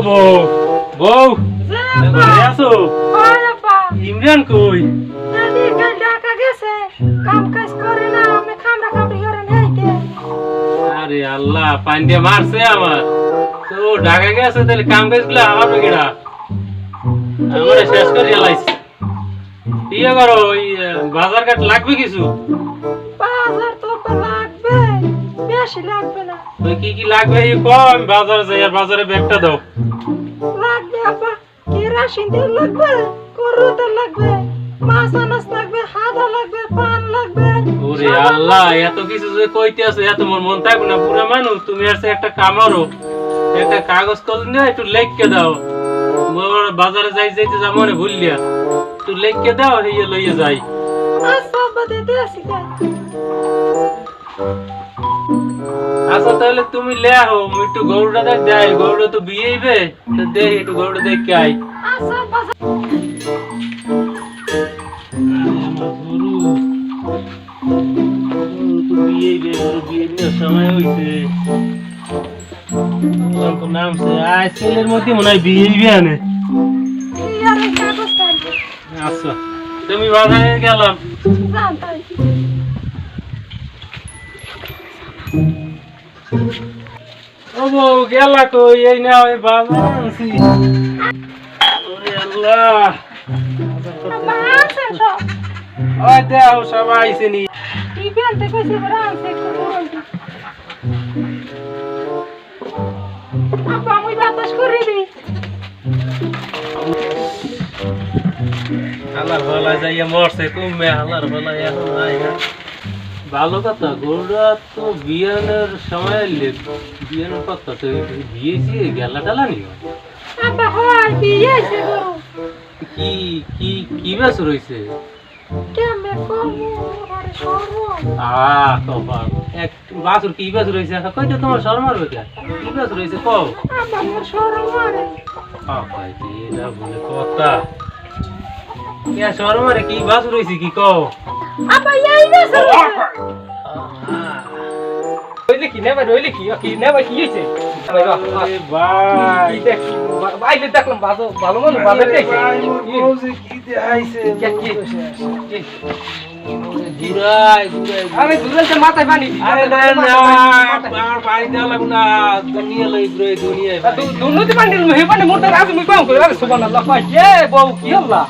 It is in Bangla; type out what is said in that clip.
বউ বউ আছো? ইমরান কই? আরে আল্লাহ পানি দিয়ে মারছে আমার। তো ঢাকা গেছে তাহলে কাম কাজগুলো আমার গেড়া আমার শেষ করে এলাইছে ইয়ে করো ওই বাজার ঘাট লাগবে কিছু? বাজার তো লাগবে বেশি লাগবে না। ওই কি কি লাগবে এই কম? বাজারে যাই আর বাজারে ব্যাগটা দাও। লাগবে আপা কেরাসিন তেল লাগবে? করু তেল লাগবে মাছ আনাজ লাগবে হাদা লাগবে পান লাগবে। ওরে আল্লাহ এত কিছু যে কইতে আছে এত মোর মন থাকবে না পুরা মানুষ। তুমি আর একটা কামারো একটা কাগজ কলম নিয়ে একটু লেখকে দাও। বাজারে যাই যাইতে যা মনে ভুললিয়া একটু লেখকে দাও হইয়ে লইয়ে যাই। আচ্ছা আব্বা দিতে আসি কা আচ্ছা তাহলে তুমি লে আহো মুই একটু গরুটা দেখ যাই গরুটা তো বিয়েইবে তো দেখ একটু গরুটা আই বিয়েইবে গরু বিয়ে সময় হইছে। নামছে। মধ্যে মনে হয় বিয়েইবে আনে। কি আচ্ছা তুমি বাজারে গেলাম। ও বউ গেলা কই এই না ওই বাজার আনছি। ওরে আল্লাহ। ওই দেও সবাই আইছে নি কি বেলতে কইছি বড় আনছে বাতাস করে আল্লাহর ভালা যাইয়া মরছে কমবে আল্লাহর ভালা এখন আই না। ভালো কথা গরুরা তো বিয়ানের সময় বিয়ানের কথা তো বিয়েছি গেলা টালা নি আব্বা বিয়ে আছে গরু কি কি কি বেশ রয়েছে কি বেশ রয়েছে কইতে তোমার শর্ম মারবে কি বেশ রয়েছে কও। এটা বলে কথা। কে শর্ম মারে কি বাছুর রয়েছে কি কও? এই কি কি কি কি মাথায় পানি। আরে না না আর পানি দেওয়া লাগবে না দুনিয়া লই ঘুরে দুর্নীতি পানি হে পানি মোটা রাখি মুই পাও করে আরে সুবহানাল্লাহ কয় এ বউ কি হল্লা